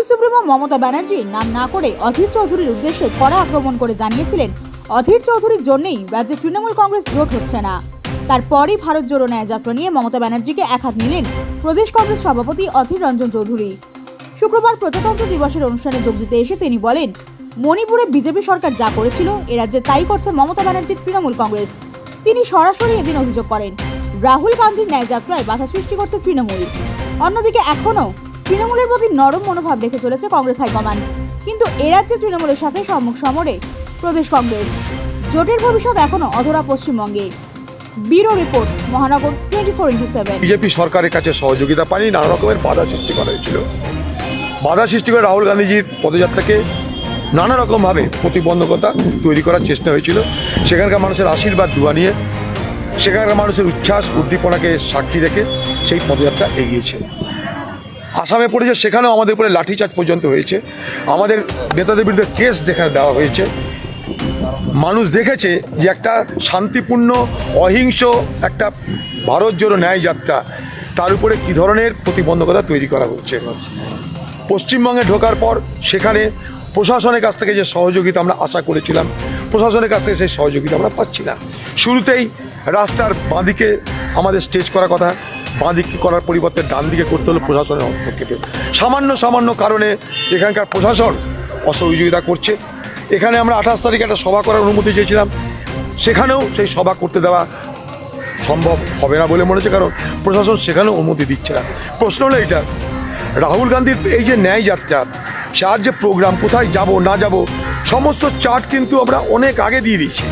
Trinamool supremo Mamata Banerjee নাম না করে অধীর চৌধুরীর উদ্দেশ্যে কড়া আক্রমণ করে জানিয়েছিলেন, অধীর চৌধুরীর জন্যই রাজ্যে তৃণমূল কংগ্রেস জোট হচ্ছে না। তারপরই ভারত জোড়ো ন্যায় যাত্রা নিয়ে মমতা ব্যানার্জিকে একহাত নিলেন প্রদেশ কংগ্রেস সভাপতি অধীর রঞ্জন চৌধুরী। শুক্রবার প্রজাতন্ত্র দিবসের অনুষ্ঠানে যোগ দিতে এসে তিনি বলেন, মণিপুরে বিজেপি সরকার যা করেছিল, এ রাজ্যে তাই করছে মমতা ব্যানার্জির তৃণমূল কংগ্রেস। তিনি সরাসরি এদিন অভিযোগ করেন, রাহুল গান্ধীর ন্যায় যাত্রায় বাধা সৃষ্টি করছে তৃণমূল। অন্যদিকে এখনও তৃণমূলের প্রতি নরম মনোভাব রেখে চলেছে কংগ্রেস হাইকমান্ড। কিন্তু এ রাজ্যে তৃণমূলের সাথে সম্মুখ সমরে প্রদেশ কংগ্রেস। জোটের ভবিষ্যৎ এখনও অধরা পশ্চিমবঙ্গে। Bureau report, Mahanagar twenty four into seven. BJP সরকারের কাছে সহযোগিতা পানি নানা রকমের বাধা সৃষ্টি করা হয়েছিল। বাধা সৃষ্টি করে রাহুল গান্ধীজির পদযাত্রাকে নানা রকমভাবে প্রতিবন্ধকতা তৈরি করার চেষ্টা হয়েছিল। সেখানকার মানুষের আশীর্বাদ দুয়া নিয়ে, সেখানকার মানুষের উচ্ছ্বাস, উদ্দীপনাকে সাক্ষী রেখে সেই পদযাত্রা এগিয়েছে। আসামে পড়েছে, সেখানেও আমাদের উপরে লাঠিচার্জ পর্যন্ত হয়েছে। আমাদের নেতাদের বিরুদ্ধে কেস দেখা দেওয়া হয়েছে। মানুষ দেখেছে যে একটা শান্তিপূর্ণ, অহিংস একটা ভারত জোড়ো ন্যায় যাত্রা, তার উপরে কী ধরনের প্রতিবন্ধকতা তৈরি করা হচ্ছে। পশ্চিমবঙ্গে ঢোকার পর সেখানে প্রশাসনের কাছ থেকে যে সহযোগিতা আমরা আশা করেছিলাম, প্রশাসনের কাছ থেকে সেই সহযোগিতা আমরা পাচ্ছি না শুরুতেই রাস্তার বাঁদিকে আমাদের স্টেজ করার কথা বাঁদিকে করার পরিবর্তে ডান দিকে করতে হলো প্রশাসনের হস্তক্ষেপে। সামান্য সামান্য কারণে এখানকার প্রশাসন অসহযোগিতা করছে। এখানে আমরা আঠাশ তারিখে একটা সভা করার অনুমতি চেয়েছিলাম। সেখানেও সেই সভা করতে দেওয়া সম্ভব হবে না বলে মনে হচ্ছে, কারণ প্রশাসন সেখানেও অনুমতি দিচ্ছে না। প্রশ্ন হলো এটা রাহুল গান্ধীর এই যে ন্যায় যাত্রা যার যে প্রোগ্রাম, কোথায় যাব, না যাব, সমস্ত চার্ট কিন্তু আমরা অনেক আগে দিয়ে দিয়েছি।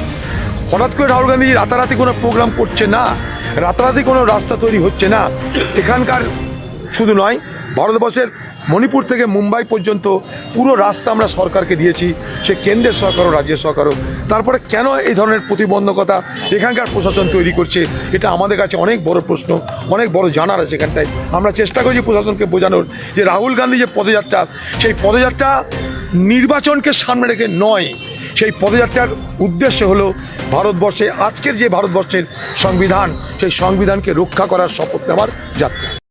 হঠাৎ করে রাহুল গান্ধী রাতারাতি কোনো প্রোগ্রাম করছে না রাতারাতি কোনো রাস্তা তৈরি হচ্ছে না। এখানকার শুধু নয়, ভারতবর্ষের মণিপুর থেকে মুম্বাই পর্যন্ত পুরো রাস্তা আমরা সরকারকে দিয়েছি, সে কেন্দ্রের সরকার ও রাজ্যের সরকারও তারপরে কেন এই ধরনের প্রতিবন্ধকতা এখানকার প্রশাসন তৈরি করছে, এটা আমাদের কাছে অনেক বড় প্রশ্ন, অনেক বড় জানার আছে এখানটায়। আমরা চেষ্টা করছি প্রশাসনকে বোঝানোর যে রাহুল গান্ধী যে পদযাত্রা, সেই পদযাত্রা নির্বাচনকে সামনে রেখে নয় সেই পদযাত্রার উদ্দেশ্য হলো ভারতবর্ষে, আজকের যে ভারতবর্ষের সংবিধান, সেই সংবিধানকে রক্ষা করার শপথ নেওয়ার যাত্রা।